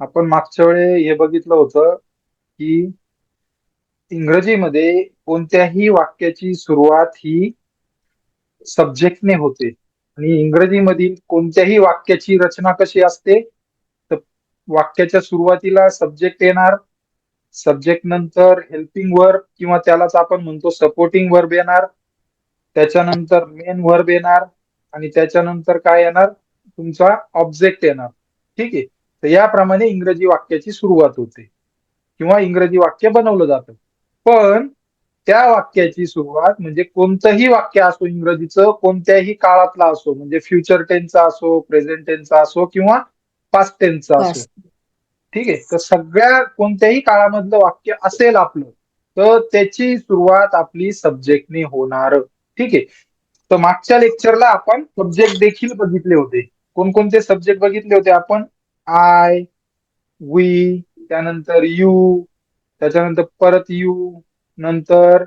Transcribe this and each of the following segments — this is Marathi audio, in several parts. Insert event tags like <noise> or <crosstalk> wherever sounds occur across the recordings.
आपण मागच्या वेळे हे बघितलं होतं की इंग्रजीमध्ये कोणत्याही वाक्याची सुरुवात ही सब्जेक्टने होते. आणि इंग्रजीमधील कोणत्याही वाक्याची रचना कशी असते तर वाक्याच्या सुरुवातीला सब्जेक्ट येणार सब्जेक्ट नंतर हेल्पिंग वर्ब किंवा त्यालाच आपण म्हणतो सपोर्टिंग वर्ब येणार त्याच्यानंतर मेन वर्ब येणार आणि त्याच्यानंतर काय येणार तुमचा ऑब्जेक्ट येणार. ठीक आहे? तर याप्रमाणे इंग्रजी वाक्याची सुरुवात होते. किंवा इंग्रजी वाक्य बनवलं जातं. पण त्या वाक्याची सुरुवात म्हणजे कोणतंही वाक्य असो इंग्रजीचं कोणत्याही काळातला असो म्हणजे फ्युचर टेन्सचा असो प्रेझेंट टेन्सचा असो किंवा पास्ट टेन्सचा असो. ठीक आहे? तर सगळ्या कोणत्याही काळामधलं वाक्य असेल आपलं तर त्याची सुरुवात आपली सब्जेक्टने होणार. ठीक आहे? तर मागच्या लेक्चरला आपण सब्जेक्ट देखील बघितले होते. कोणकोणते सब्जेक्ट बघितले होते आपण? आय वी त्यानंतर यू त्याच्यानंतर परत यू नंतर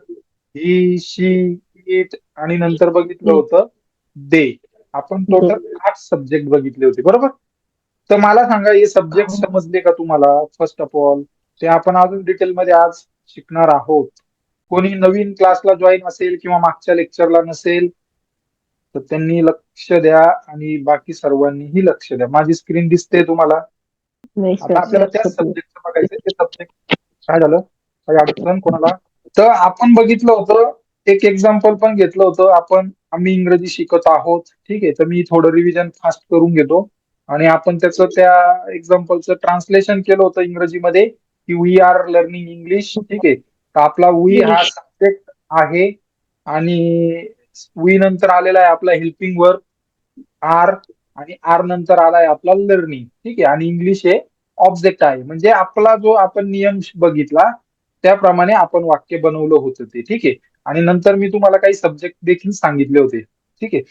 ही शी इट आणि नंतर बघितलं होतं दे आपण टोटल आठ सब्जेक्ट बघितले होते बरोबर? तर मला सांगा हे सब्जेक्ट समजले का तुम्हाला? फर्स्ट ऑफ ऑल ते आपण अजून डिटेलमध्ये आज शिकणार आहोत. कोणी नवीन क्लासला जॉईन असेल किंवा मागच्या लेक्चरला नसेल तर त्यांनी लक्ष द्या आणि बाकी सर्वांनीही लक्ष द्या. माझी स्क्रीन दिसते तुम्हाला. आता आपल्याला त्या सब्जेक्ट बघायचं ते सब्जेक्ट काय झालं? काही अडचण कोणाला? तर आपण बघितलं होतं एक एक्झाम्पल पण घेतलं होतं. आपण आम्ही इंग्रजी शिकत आहोत. ठीक आहे तर मी थोडं रिव्हिजन फास्ट करून घेतो. आणि आपण त्याचं त्या एक्झाम्पलचं ट्रान्सलेशन केलं होतं इंग्रजीमध्ये की वी आर लर्निंग इंग्लिश ठीक आहे. तर आपला वी हा सब्जेक्ट आहे. आणि वी नंतर आलेला आहे आपला हेल्पिंग वर्क आर आणि आर नंतर आलाय आपला लर्निंग ठीक आहे? आणि इंग्लिश हे ऑब्जेक्ट आहे. म्हणजे आपला जो आपण नियम बघितला त्याप्रमाणे आपण वाक्य बनवलं होतं ते. ठीक आहे? आणि नंतर मी तुम्हाला काही सब्जेक्ट देखील सांगितले होते. ठीक आहे?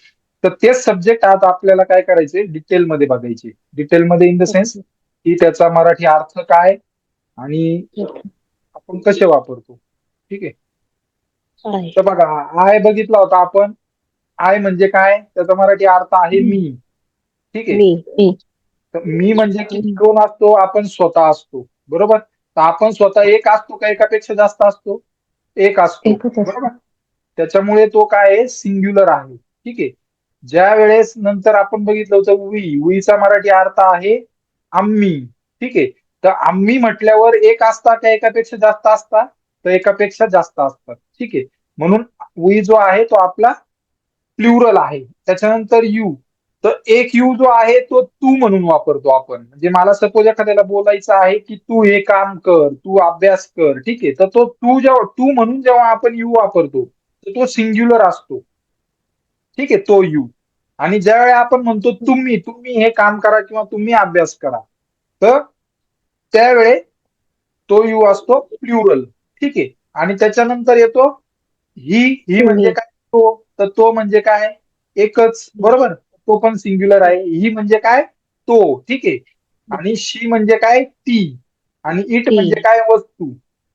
तर तेच सब्जेक्ट आता आपल्याला काय करायचे? डिटेलमध्ये बघायचे. डिटेलमध्ये इन द सेन्स की त्याचा मराठी अर्थ काय आणि आपण कसे वापरतो? ठीक आहे? तर बघा आय बघितला होता आपण. आय म्हणजे काय? त्याचा मराठी अर्थ आहे मी. ठीक आहे? तर मी म्हणजे कोण असतो? आपण स्वतः असतो. बरोबर? तर आपण स्वतः एक असतो का? एकापेक्षा जास्त असतो? एक असतो. बरोबर? त्याच्यामुळे तो काय आहे? सिंग्युलर आहे. ठीक आहे? ज्या वेळेस नंतर आपण बघितलं होतं वी वीचा मराठी अर्थ आहे आम्ही. ठीक आहे? तर आम्ही म्हटल्यावर एक असता का? एकापेक्षा जास्त असता? तर एकापेक्षा जास्त असतात. ठीक आहे? म्हणून वी जो आहे तो आपला प्ल्युरल आहे. त्याच्यानंतर यू. तर एक यू जो आहे तो तू म्हणून वापरतो आपण. म्हणजे मला सपोज एखाद्याला बोलायचं आहे की तू हे काम कर तू अभ्यास कर ठीक आहे? तर तो तू जेव्हा तू म्हणून जेव्हा आपण यू वापरतो तर तो सिंग्युलर असतो. ठीक आहे? तो यू. आणि ज्यावेळी आपण म्हणतो तुम्ही तुम्ही हे काम करा किंवा तुम्ही अभ्यास करा तर त्यावेळे तो यू असतो प्ल्युरल ठीक आहे. आणि त्याच्यानंतर येतो ही ही म्हणजे काय? तो तर तो म्हणजे काय? एकच बरोबर? तो पण सिंग्युलर आहे. ही म्हणजे काय? तो ठीक आहे. आणि शी म्हणजे काय? ती. आणि इट म्हणजे काय? वस्तू.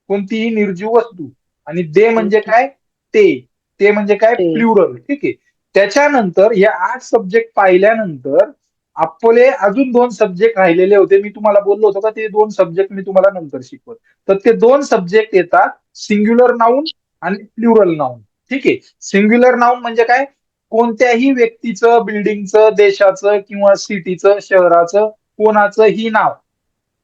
कोणतीही निर्जीव वस्तू. आणि दे म्हणजे काय? ते. ते म्हणजे काय? प्ल्युरल ठीक आहे. त्याच्यानंतर हे आठ सब्जेक्ट पाहिल्यानंतर आपले अजून दोन सब्जेक्ट राहिलेले होते. मी तुम्हाला बोललो होतो का ते दोन सब्जेक्ट मी तुम्हाला नंतर शिकवत. तर ते दोन सब्जेक्ट येतात सिंग्युलर नाऊन आणि प्लुरल नाऊन ठीक आहे? सिंग्युलर नाऊन म्हणजे काय? कोणत्याही व्यक्तीचं बिल्डिंगचं देशाचं किंवा सिटीचं शहराचं कोणाचं ही नाव.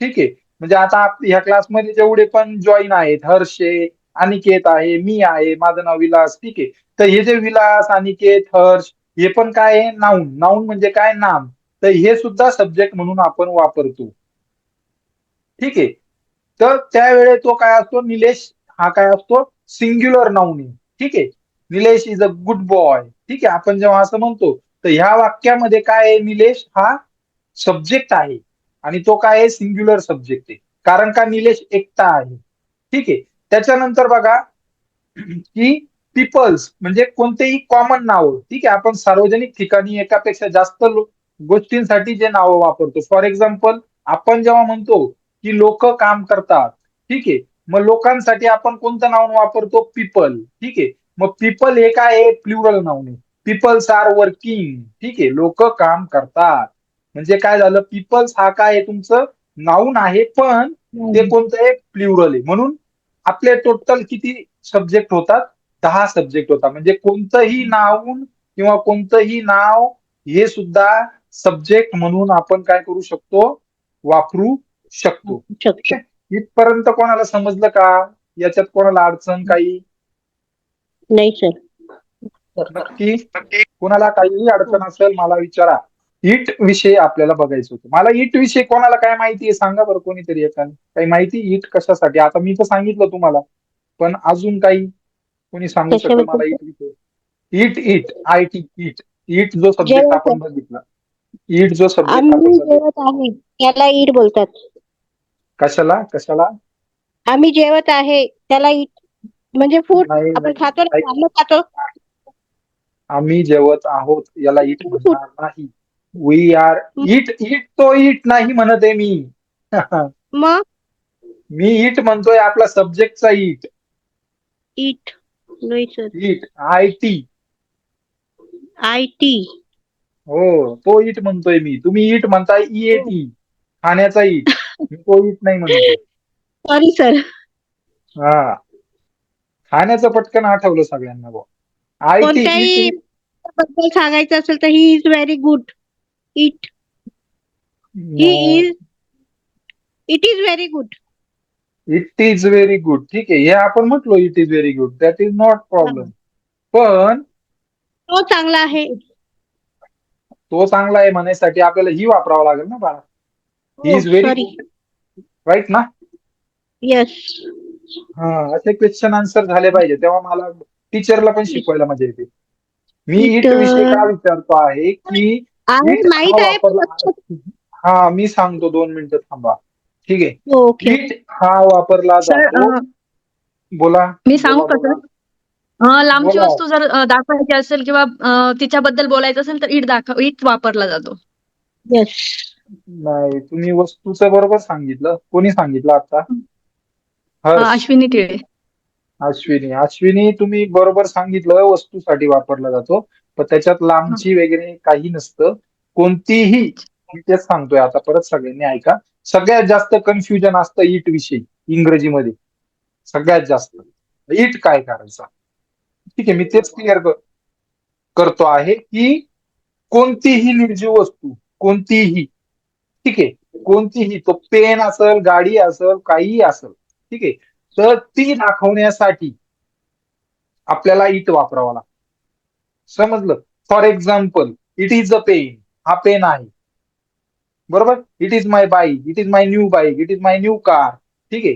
ठीक आहे? म्हणजे आता ह्या क्लासमध्ये जेवढे पण जॉईन आहेत हर्षे अनिकेत आहे मी आहे माझं नाव विलास. ठीक आहे? तर हे जे विलास अनिकेत हर्ष हे पण काय आहे? नाऊन नाऊन म्हणजे काय? नाम. तर हे सुद्धा सब्जेक्ट म्हणून आपण वापरतो. ठीक? आहे तर त्यावेळे तो काय असतो? निलेश हा काय असतो? सिंग्युलर नावनी ठीक? आहे Nilesh is a good boy ठीक? आहे आपण जेव्हा असं म्हणतो तर ह्या वाक्यामध्ये काय आहे निलेश? हा सब्जेक्ट आहे. आणि तो काय आहे? सिंग्युलर सब्जेक्ट आहे. कारण का निलेश एकटा आहे? ठीक? आहे त्याच्यानंतर बघा की पीपल्स म्हणजे कोणतेही कॉमन नाव ठीक? आहे आपण सार्वजनिक ठिकाणी एकापेक्षा जास्त गोष्टींसाठी जे नावं वापरतो. फॉर एक्झाम्पल आपण जेव्हा म्हणतो की लोक काम करतात ठीक आहे. मग लोकांसाठी आपण कोणतं नाव वापरतो? पीपल ठीक आहे. मग पीपल हे काय आहे? प्ल्युरल नाऊन आहे. पीपल्स आर वर्किंग ठीक आहे. लोक काम करतात. म्हणजे काय झालं? पीपल्स हा काय तुमचं नाऊन आहे पण ते कोणतं आहे? प्ल्युरल आहे. म्हणून आपले टोटल किती सब्जेक्ट होतात? दहा सब्जेक्ट होतात. म्हणजे कोणतंही नाऊन किंवा कोणतंही नाव हे सुद्धा सब्जेक्ट म्हणून आपण काय करू शकतो? वापरू शकतो. इथपर्यंत कोणाला समजलं का? याच्यात कोणाला अडचण काही? नाही सर नक्की? कोणाला काहीही अडचण असेल मला विचारा. इट विषयी आपल्याला बघायचं होतं. मला इट विषयी कोणाला काय माहिती आहे सांगा बरं कोणीतरी एकाने काही माहिती इट कशासाठी? आता मी तर सांगितलं तुम्हाला पण अजून काही कोणी सांगू शकतं? मला इट विषयी? It it I T it it जो सब्जेक्ट आपण बघितला. इट जो सब्जेक्ट आम्ही जेवत आहे त्याला ईट बोलतात. कशाला? कशाला? आम्ही जेवत आहे त्याला ईट म्हणजे फूड नाही आपण नाही. खातो ना अन्न खातो. आम्ही जेवत आहोत याला इट म्हणणार नाही. वी आर इट इट तो इट नाही म्हणत आहे मी. <laughs> मग? मी इट म्हणतोय आपला सब्जेक्टचा इट ईट नाही sir. It I T. I T. हो तो इट म्हणतोय मी. तुम्ही इट म्हणताय ई टी खाण्याचा इट मी तो इट नाही म्हणतोय. सॉरी सर हा. खाण्याचं पटकन आठवलं सगळ्यांना बुवा. आय टी कोणत्याही बद्दल सांगायचं असेल तर he is very good it he is it is very good it is very good ठीक आहे. हे आपण म्हटलो it is very good that is not problem पण तो चांगला आहे. तो चांगला आहे म्हणायसाठी आपल्याला ही वापरावं लागेल ना बाळा. ही इज व्हेरी राईट ना? येस हा असे क्वेश्चन आन्सर झाले पाहिजे. तेव्हा मला टीचरला पण शिकवायला मजा येते. मी इट विषयी का विचारतो आहे की हा मी सांगतो दोन मिनिटं थांबा. ठीक आहे? हा वापरला जातो. बोला. मी सांगू का लांबची. वस्तू जर अ, दाखवायची असेल किंवा अ, तिच्याबद्दल बोलायचं असेल तर इट दाखव इट वापरला जातो. येस नाही तुम्ही वस्तूचं बरोबर सांगितलं. कोणी सांगितलं आता? अ, हर्ष. अश्विनी टिळे अश्विनी. अश्विनी तुम्ही बरोबर सांगितलं वस्तूसाठी वापरला जातो. पण त्याच्यात लांबची वगैरे काही नसतं. कोणतीही मी तेच सांगतोय आता परत सगळ्यांनी ऐका. सगळ्यात जास्त कन्फ्युजन असतं इट विषयी इंग्रजीमध्ये. सगळ्यात जास्त. इट काय करायचा? ठीक आहे मी तेच क्लिअर करतो आहे की कोणतीही निर्जीव वस्तू कोणतीही ठीक आहे कोणतीही तो पेन असेल गाडी असेल काहीही असेल ठीक आहे तर ती दाखवण्यासाठी आपल्याला इट वापरावा लागतो. समजलं? For example it is a pen हा पेन आहे. बरोबर? It is my bike it is my new bike it is my new car ठीक आहे.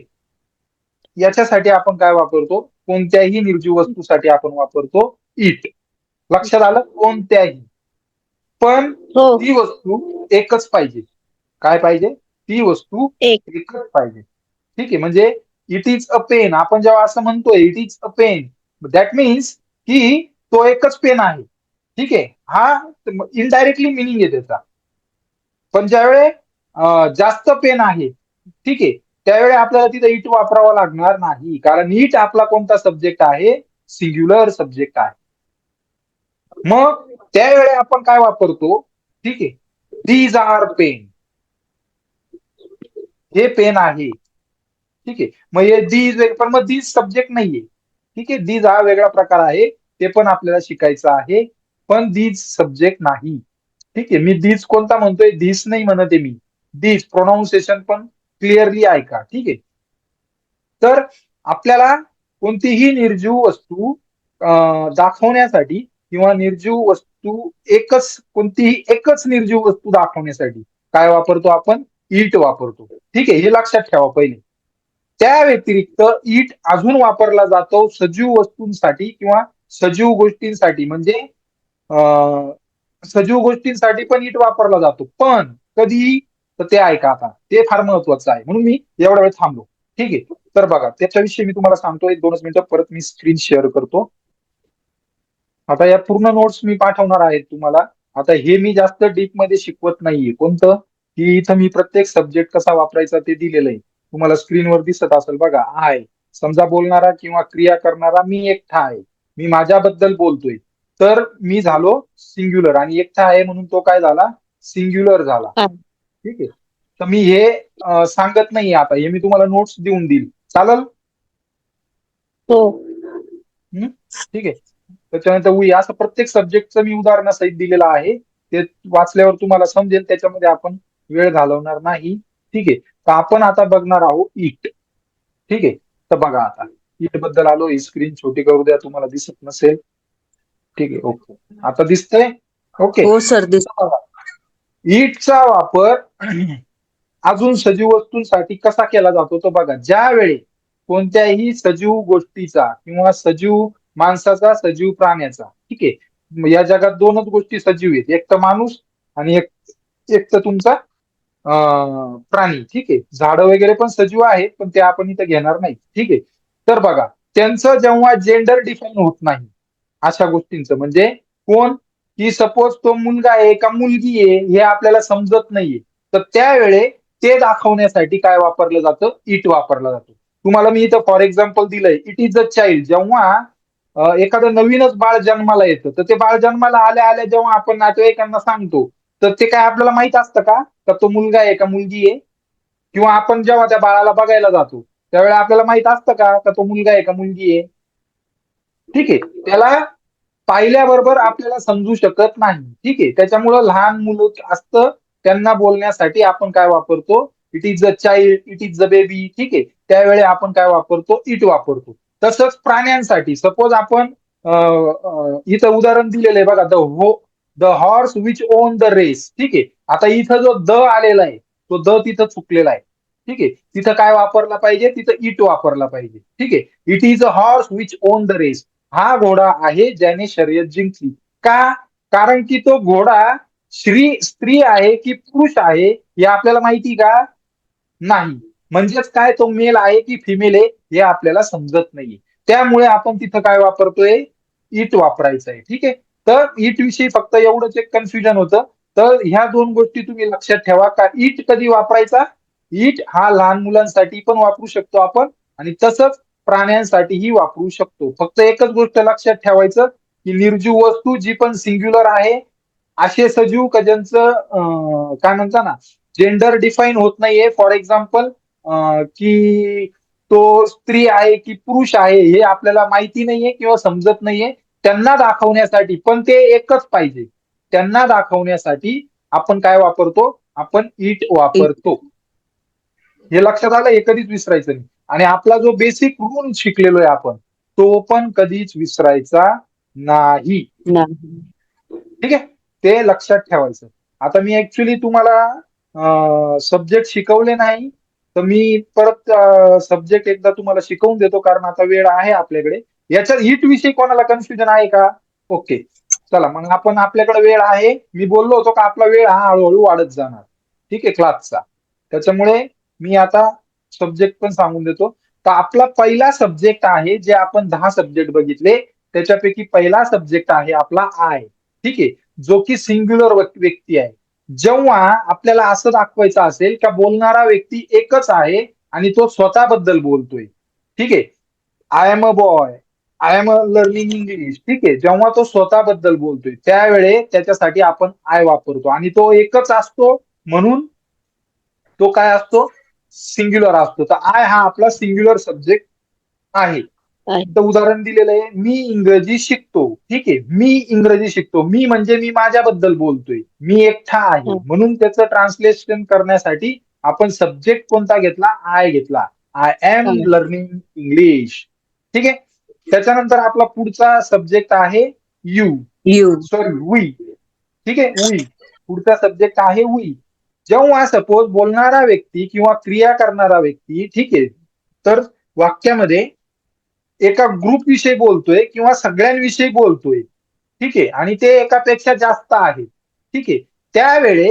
याच्यासाठी आपण काय वापरतो? कोणत्याही निर्जीव वस्तूसाठी आपण वापरतो इट लक्षात आलं? कोणत्याही. पण हो. ती वस्तू एकच पाहिजे. काय पाहिजे? ती वस्तू एक. एकच पाहिजे. ठीक आहे म्हणजे इट इज अ पेन आपण जेव्हा असं म्हणतोय it is a pen that means की तो एकच पेन आहे. ठीक आहे हा इनडायरेक्टली मिनिंग आहे त्याचा. पण ज्यावेळे जास्त पेन आहे ठीक आहे त्यावेळी आपल्याला तिथे इट वापरावा लागणार नाही. कारण इट आपला कोणता सब्जेक्ट आहे? सिंग्युलर सब्जेक्ट आहे. मग त्यावेळी आपण काय वापरतो? ठीक आहे. दीज आर पेन हे पेन आहे. ठीक आहे. मग हे दीज पण मग दीज सब्जेक्ट नाहीये. ठीक आहे. दीज हा वेगळा प्रकार आहे. ते पण आपल्याला शिकायचं आहे. पण दीज सब्जेक्ट नाही. ठीक आहे. मी दीज कोणता म्हणतोय? दीज नाही म्हणत आहे मी. दीज प्रोनाऊन्सिएशन पण क्लिअरली ऐका ठीक आहे? तर आपल्याला कोणतीही निर्जीव वस्तू दाखवण्यासाठी किंवा निर्जीव वस्तू एकच कोणतीही एकच निर्जीव वस्तू दाखवण्यासाठी काय वापरतो आपण? ईट वापरतो. ठीक आहे? हे लक्षात ठेवा पहिले. त्या व्यतिरिक्त ईट अजून वापरला जातो सजीव वस्तूंसाठी किंवा सजीव गोष्टींसाठी. म्हणजे अं, सजीव गोष्टींसाठी पण ईट वापरला जातो. पण कधी तर ते ऐका आता. ते फार महत्वाचं आहे. म्हणून मी एवढा वेळ थांबलो. ठीक आहे? तर बघा त्याच्याविषयी मी तुम्हाला सांगतो एक दोनच मिनिटं परत मी स्क्रीन शेअर करतो. आता या पूर्ण नोट्स मी पाठवणार आहेत तुम्हाला. आता हे मी जास्त डीपमध्ये शिकवत नाहीये. कोणतं? की इथं मी प्रत्येक सब्जेक्ट कसा वापरायचा ते दिलेलं आहे. तुम्हाला स्क्रीनवर दिसत असेल बघा. आहे. समजा बोलणारा किंवा क्रिया करणारा मी एकटा आहे. मी माझ्याबद्दल बोलतोय. तर मी झालो सिंग्युलर आणि एकटा आहे म्हणून तो काय झाला? सिंग्युलर झाला. ठीक आहे. तर मी हे सांगत नाही आता. हे मी तुम्हाला नोट्स देऊन देईल. चालेल? हो. ठीक आहे. त्याच्यानंतर वी असं प्रत्येक सब्जेक्टचं मी उदाहरणासहित दिलेलं आहे. ते वाचल्यावर तुम्हाला समजेल. त्याच्यामध्ये आपण वेळ घालवणार नाही. ठीक आहे. तर आपण आता बघणार आहोत इट ठीक आहे. तर बघा आता. इटबद्दल आलो. ही स्क्रीन छोटी करू द्या. तुम्हाला दिसत नसेल. ठीक आहे. ओके. आता दिसतंय? ओके. हो सर दिस ईटचा वापर अजून सजीव वस्तूंसाठी कसा केला जातो तो बघा. ज्यावेळी कोणत्याही सजीव गोष्टीचा किंवा सजीव माणसाचा सजीव प्राण्याचा ठीक आहे या जगात दोनच गोष्टी सजीव आहेत. एक तर माणूस आणि एक एक तर तुमचा प्राणी ठीक आहे. झाडं वगैरे पण सजीव आहेत पण ते आपण इथं घेणार नाही ठीक आहे. तर बघा त्यांचं जेव्हा जेंडर डिफाईन होत नाही अशा गोष्टींचं म्हणजे कोण की सपोज तो मुलगा आहे का मुलगी आहे हे आपल्याला समजत नाहीये. तर त्यावेळे ते दाखवण्यासाठी काय वापरलं जातं? इट वापरला जातो. तुम्हाला मी इथं फॉर एक्झाम्पल दिलंय. इट इज अ चाइल्ड जेव्हा एखादं नवीनच बाळ जन्माला येतं तर ते बाळ जन्माला आल्या आल्या जेव्हा आपण नातेवाईकांना सांगतो तर ते काय आपल्याला माहीत असतं का? का तो मुलगा आहे का मुलगी आहे? किंवा आपण जेव्हा त्या बाळाला बघायला जातो त्यावेळेला आपल्याला माहीत असतं का? का तो मुलगा आहे का मुलगी आहे? ठीक आहे. त्याला पाहिल्याबरोबर आपल्याला समजू शकत नाही. ठीक आहे? त्याच्यामुळं लहान मुलं असतं त्यांना बोलण्यासाठी आपण काय वापरतो? It is a child it is a baby ठीक आहे? त्यावेळी आपण काय वापरतो? इट वापरतो. तसंच प्राण्यांसाठी. सपोज आपण इथं उदाहरण दिलेलं आहे बघा द हो the horse which won the race ठीक आहे? आता इथं जो द आलेला आहे तो द तिथं चुकलेला आहे. ठीक आहे? तिथं काय वापरला पाहिजे? तिथं इट वापरला पाहिजे. ठीक आहे? It is a horse which won the race हा घोडा आहे ज्याने शर्यत जिंकली. का? कारण की तो घोडा श्री स्त्री आहे की पुरुष आहे हे आपल्याला माहिती का? नाही. म्हणजेच काय? तो मेल आहे की फिमेल आहे हे आपल्याला समजत नाही त्यामुळे आपण तिथं काय वापरतोय? इट वापरायचं आहे. ठीक आहे? तर इट विषयी फक्त एवढंच एक कन्फ्युजन होतं. तर ह्या दोन गोष्टी तुम्ही लक्षात ठेवा. का इट कधी वापरायचा? इट हा लहान मुलांसाठी पण वापरू शकतो आपण. आणि तसंच प्राण्यांसाठीही वापरू शकतो. फक्त एकच गोष्ट लक्षात ठेवायचं की निर्जीव वस्तू जी पण सिंग्युलर आहे असे सजीव का ज्यांचं काय म्हणता ना जेंडर डिफाईन होत नाहीये. फॉर एक्झाम्पल की तो स्त्री आहे की पुरुष आहे हे आपल्याला माहिती नाहीये किंवा समजत नाहीये. त्यांना दाखवण्यासाठी पण ते एकच पाहिजे. त्यांना दाखवण्यासाठी आपण काय वापरतो? आपण इट वापरतो. हे लक्षात आलं? हे कधीच विसरायचं नाही. आणि आपला जो बेसिक रूल शिकलेलो आहे आपण तो पण कधीच विसरायचा नाही. ठीक आहे? ते लक्षात ठेवायचं. आता मी ऍक्च्युली तुम्हाला सब्जेक्ट शिकवले नाही तर मी परत सब्जेक्ट एकदा तुम्हाला शिकवून देतो कारण आता वेळ आहे आपल्याकडे. याच्या हिट विषयी कोणाला कन्फ्युजन आहे का? ओके चला मग आपण आपल्याकडे वेळ आहे. मी बोललो होतो का आपला वेळ हा हळूहळू वाढत जाणार. ठीक आहे क्लासचा त्याच्यामुळे मी आता सब्जेक्ट पण सांगून देतो. तर आपला पहिला सब्जेक्ट आहे जे आपण दहा सब्जेक्ट बघितले त्याच्यापैकी पहिला सब्जेक्ट आहे आपला आय ठीक आहे? जो की सिंग्युलर व्यक्ती आहे. जेव्हा आपल्याला असं दाखवायचं असेल का बोलणारा व्यक्ती एकच आहे आणि तो स्वतःबद्दल बोलतोय. ठीक आहे? I am a boy I am a learning English ठीक आहे? जेव्हा तो स्वतःबद्दल बोलतोय त्यावेळे त्याच्यासाठी आपण आय वापरतो. आणि तो एकच असतो म्हणून तो काय असतो? सिंग्युलर असतो. तर आय हा आपला सिंग्युलर सब्जेक्ट आहे. इथं उदाहरण दिलेलं आहे मी इंग्रजी शिकतो. ठीक आहे मी इंग्रजी शिकतो. मी म्हणजे मी माझ्याबद्दल बोलतोय. मी एकटा आहे. हं. म्हणून त्याचं ट्रान्सलेशन करण्यासाठी आपण सब्जेक्ट कोणता घेतला? आय घेतला. I am. लर्निंग इंग्लिश ठीक आहे? त्याच्यानंतर आपला पुढचा सब्जेक्ट आहे यू यू सॉरी वी ठीक आहे? वी पुढचा सब्जेक्ट आहे वी जेव्हा सपोज बोलणारा व्यक्ती किंवा क्रिया करणारा व्यक्ती ठीक आहे तर वाक्यामध्ये एका ग्रुप विषयी बोलतोय किंवा सगळ्यांविषयी बोलतोय ठीक आहे आणि ते एकापेक्षा जास्त आहे ठीक आहे त्यावेळे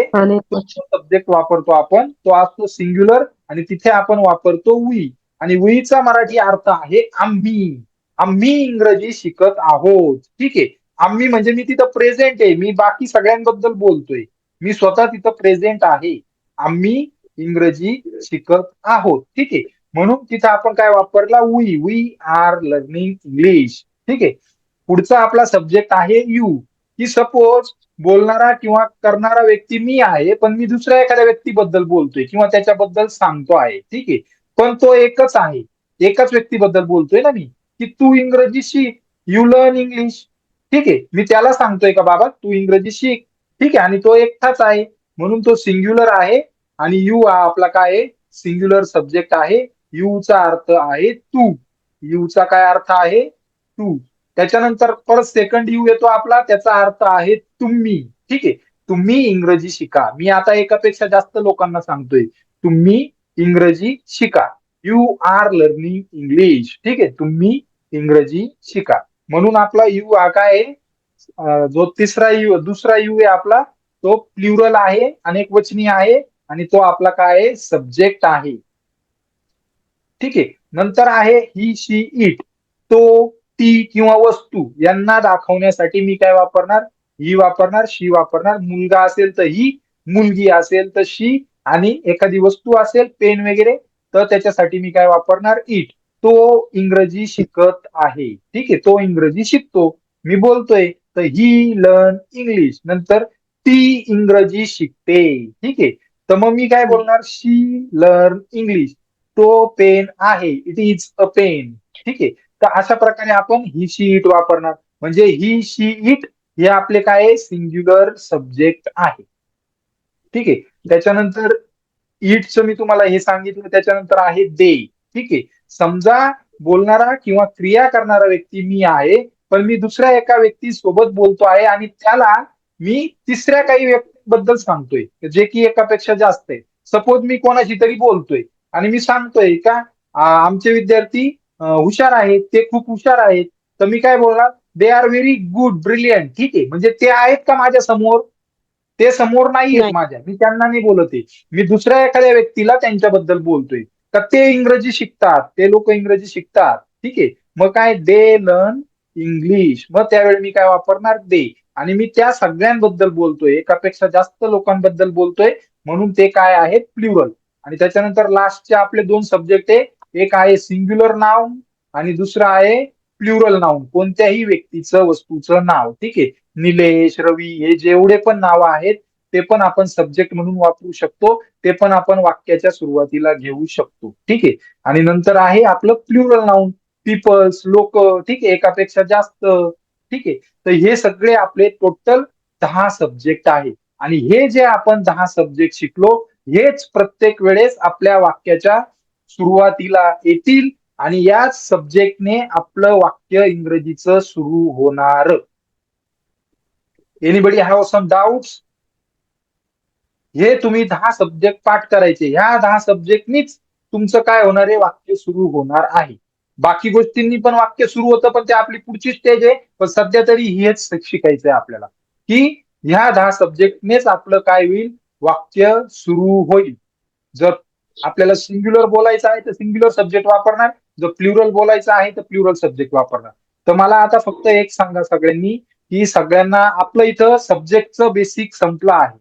सब्जेक्ट वापरतो आपण तो असतो सिंग्युलर आणि तिथे आपण वापरतो वी आणि वीचा मराठी अर्थ आहे आम्ही. आम्ही इंग्रजी शिकत आहोत ठीक आहे. आम्ही म्हणजे मी तिथं प्रेझेंट आहे मी बाकी सगळ्यांबद्दल बोलतोय. मी स्वतः तिथं प्रेझेंट आहे. आम्ही इंग्रजी शिकत आहोत. ठीक आहे. म्हणून तिथं आपण काय वापरला? We we are learning English ठीक आहे. पुढचा आपला सब्जेक्ट आहे यू की सपोज बोलणारा किंवा करणारा व्यक्ती मी आहे पण मी दुसऱ्या एखाद्या व्यक्तीबद्दल बोलतोय किंवा त्याच्याबद्दल सांगतो आहे. ठीक आहे. पण तो एकच आहे. एकाच व्यक्तीबद्दल बोलतोय ना मी. की तू इंग्रजी शिक. यू लर्न इंग्लिश ठीक आहे. मी त्याला सांगतोय का बाबा? तू इंग्रजी शिक. ठीक आहे? आणि तो एकटाच आहे. म्हणून तो सिंग्युलर आहे आणि यू हा आपला काय आहे? सिंग्युलर सब्जेक्ट आहे. यू चा अर्थ आहे तू. यू चा काय अर्थ आहे? तू. त्याच्यानंतर परत सेकंड यू येतो आपला. त्याचा अर्थ आहे तुम्ही. ठीक आहे? तुम्ही इंग्रजी शिका. मी आता एकापेक्षा जास्त लोकांना सांगतोय. तुम्ही इंग्रजी शिका. यू आर लर्निंग इंग्लिश ठीक आहे? तुम्ही इंग्रजी शिका. म्हणून आपला यू हा काय आहे? जो तिसरा यू दुसरा यू आहे आपला तो प्ल्युरल आहे अनेक वचनी आहे आणि तो आपला काय आहे? सब्जेक्ट आहे. ठीक आहे? नंतर आहे ही शी इट तो ती किंवा वस्तू यांना दाखवण्यासाठी मी काय वापरणार? ही वापरणार शी वापरणार. मुलगा असेल तर ही मुलगी असेल तर शी आणि एखादी वस्तू असेल पेन वगैरे तर त्याच्यासाठी मी काय वापरणार? इट तो इंग्रजी शिकत आहे. ठीक आहे? तो इंग्रजी शिकतो. मी बोलतोय तर ही लर्न इंग्लिश नंतर ती इंग्रजी शिकते. ठीक आहे? तर मग मी काय बोलणार? शी लर्न इंग्लिश तो पेन आहे. इट इज अ पेन ठीक आहे? तर अशा प्रकारे आपण ही शी इट वापरणार. म्हणजे ही शी इट हे आपले काय सिंग्युलर सब्जेक्ट आहे. ठीक आहे? त्याच्यानंतर इटचं मी तुम्हाला हे सांगितलं. त्याच्यानंतर आहे दे ठीक आहे? समजा बोलणारा किंवा क्रिया करणारा व्यक्ती मी आहे. पण मी दुसऱ्या एका व्यक्ती सोबत बोलतो आहे आणि त्याला मी तिसऱ्या काही व्यक्तीबद्दल सांगतोय जे की एकापेक्षा जास्त आहे. सपोज मी कोणाशी तरी बोलतोय आणि मी सांगतोय का आ, आमचे विद्यार्थी हुशार आहेत ते खूप हुशार आहेत. तर मी काय बोलणार? They are very good brilliant ठीक आहे. म्हणजे ते आहेत का माझ्यासमोर? ते समोर नाही आहेत. माझ्या. मी त्यांना नाही बोलत आहे. मी दुसऱ्या एखाद्या व्यक्तीला त्यांच्याबद्दल बोलतोय. तर ते इंग्रजी शिकतात. ते लोक इंग्रजी शिकतात. ठीक आहे. मग काय? दे लर्न इंग्लिश मग त्यावेळी मी काय वापरणार? दे. आणि मी त्या सगळ्यांबद्दल बोलतोय. एकापेक्षा जास्त लोकांबद्दल बोलतोय. म्हणून ते काय आहेत? प्ल्युरल आणि त्याच्यानंतर लास्टचे आपले दोन सब्जेक्ट आहे. एक आहे सिंग्युलर नाव आणि दुसरं आहे प्ल्युरल नाव कोणत्याही व्यक्तीचं वस्तूचं नाव. ठीक आहे? निलेश रवी हे जेवढे पण नाव आहेत ते पण आपण सब्जेक्ट म्हणून वापरू शकतो. ते पण आपण वाक्याच्या सुरुवातीला घेऊ शकतो. ठीक आहे? आणि नंतर आहे आपलं प्ल्युरल नाऊन पीपल्स लोक ठीक आहे एकापेक्षा जास्त ठीक आहे. तर हे सगळे आपले टोटल दहा सब्जेक्ट आहे आणि हे जे आपण दहा सब्जेक्ट शिकलो हेच प्रत्येक वेळेस आपल्या वाक्याच्या सुरुवातीला येतील आणि याच सब्जेक्टने आपलं वाक्य इंग्रजीचं सुरू होणार. एनिबडी हॅव सम डाऊट्स हे तुम्ही दहा सब्जेक्ट पाठ करायचे. ह्या दहा सब्जेक्टनीच तुमचं काय होणार आहे? वाक्य सुरू होणार आहे. बाकी गोष्टींनी पण वाक्य सुरू होतं पण ते आपली पुढची स्टेज आहे. पण सध्या तरी हेच शिकायचंय आपल्याला की ह्या दहा सब्जेक्टनेच आपलं काय होईल? वाक्य सुरू होईल. जर आपल्याला सिंग्युलर बोलायचं आहे तर सिंग्युलर सब्जेक्ट वापरणार. जर प्ल्युरल बोलायचं आहे तर प्ल्युरल सब्जेक्ट वापरणार. तर मला आता फक्त एक सांगा सगळ्यांनी की सगळ्यांना आपलं इथं सब्जेक्टचं बेसिक संपलं आहे.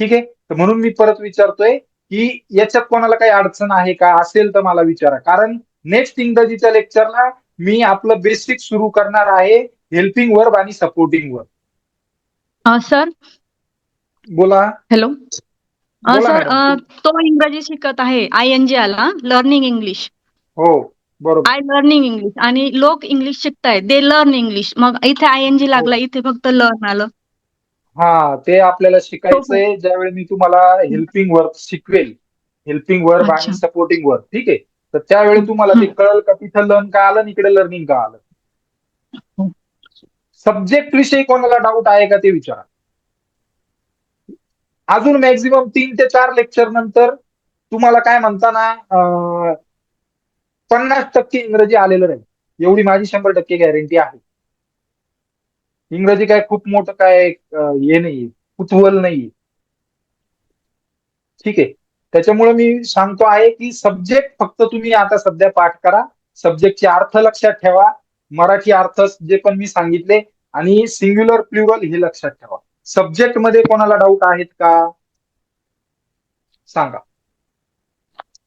ठीक आहे? तर म्हणून मी परत विचारतोय की याच्यात कोणाला काही अडचण आहे का असेल तर मला विचारा. कारण नेक्स्ट इंग्रजीच्या लेक्चरला मी आपलं बेसिक सुरू करणार आहे हेल्पिंग वर्ब आणि सपोर्टिंग वर्ब सर बोला. Hello sir. तो इंग्रजी शिकत आहे आय एन जी आला लर्निंग इंग्लिश हो बरोबर. आय लर्निंग इंग्लिश आणि लोक इंग्लिश शिकतायत. दे लर्न इंग्लिश मग इथे आय एन जी लागला इथे फक्त लर्न आलं. हा ते आपल्याला शिकायचंय ज्यावेळी मी तुम्हाला हेल्पिंग वर्ब शिकवेल. हेल्पिंग अच्छा. आणि सपोर्टिंग वर्ब ठीक आहे? तर त्यावेळी तुम्हाला ते हम्म. कळलं का? तिथं लर्न का आलं? आणि इकडे लर्निंग का आलं. सब्जेक्ट विषयी कोणाला डाऊट आहे का ते विचारा. अजून मॅक्झिमम तीन ते चार लेक्चर नंतर तुम्हाला काय म्हणताना अं, पन्नास टक्के इंग्रजी आलेलं राहील. एवढी माझी शंभर टक्के गॅरंटी आहे. इंग्रजी काय खूप मोठं काय हे नाही कुतूहल नाही ठीक आहे. त्याच्यामुळे मी सांगतो आहे की सब्जेक्ट फक्त तुम्ही आता सध्या पाठ करा. सब्जेक्टचे अर्थ लक्षात ठेवा. मराठी अर्थ जे पण मी सांगितले आणि सिंग्युलर प्लुरल हे लक्षात ठेवा. सब्जेक्टमध्ये कोणाला डाऊट आहेत का? सांगा.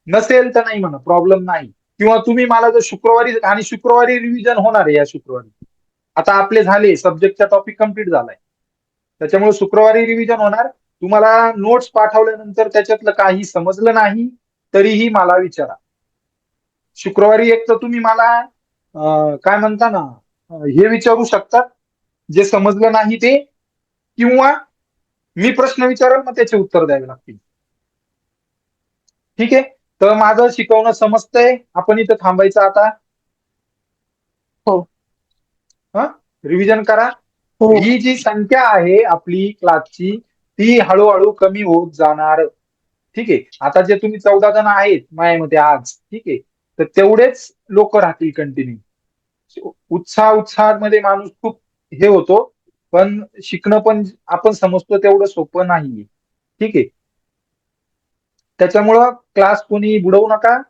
नसेल तर नाही म्हणा प्रॉब्लेम नाही. किंवा तुम्ही मला जर शुक्रवारी आणि शुक्रवारी रिव्हिजन होणार आहे या शुक्रवारी. आता आपले झाले सब्जेक्टचा टॉपिक कंप्लीट झालाय. त्याच्यामुळे शुक्रवारी रिव्हिजन होणार. तुम्हाला नोट्स पाठवल्यानंतर त्याच्यातलं काही समजलं नाही तरीही मला विचारा. शुक्रवारी एक तर तुम्ही मला काय म्हणता ना हे विचारू शकता जे समजलं नाही ते किंवा मी प्रश्न विचारेल मग त्याचे उत्तर द्यावे लागतील. ठीक आहे? तर माझं शिकवणं समजतंय. आपण इथं थांबायचं आता. हा? रिव्हिजन करा. हो. ही जी संख्या आहे आपली क्लासची ती हळूहळू कमी होत जाणार. ठीक आहे? आता जे तुम्ही चौदा जण आहेत मायामध्ये आज ठीक आहे? तर तेवढेच लोक राहतील कंटिन्यू उत्साह उत्साहामध्ये माणूस खूप हे होतो पण शिकणं पण आपण समजतो तेवढं सोपं नाहीये. ठीक आहे? त्याच्यामुळं क्लास कोणी बुडवू नका.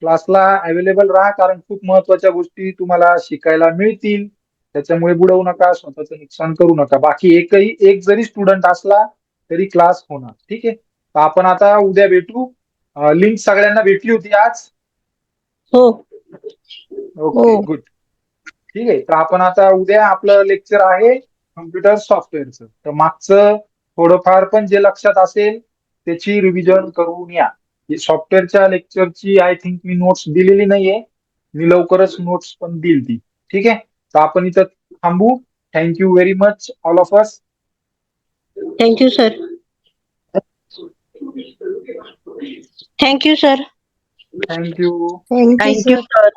क्लासला अवेलेबल राहा कारण खूप महत्त्वाच्या गोष्टी तुम्हाला शिकायला मिळतील. त्याच्यामुळे बुडवू नका स्वतःचं नुकसान करू नका. बाकी एकही एक जरी स्टुडंट असला तरी क्लास होणार. ठीक आहे? तर आपण आता उद्या भेटू. लिंक सगळ्यांना भेटली होती आज. हो. ओके हो. गुड ठीक आहे? तर आपण आता उद्या आपलं लेक्चर आहे कम्प्युटर सॉफ्टवेअरचं तर मागचं थोडंफार पण जे लक्षात असेल त्याची रिव्हिजन करून या. सॉफ्टवेअरच्या लेक्चरची आय थिंक मी नोट्स दिलेली नाहीये. मी लवकरच नोट्स पण देईल ती. ठीक आहे? तर आपण इथं थांबू thank you very much all of us thank you sir thank you sir thank you thank you sir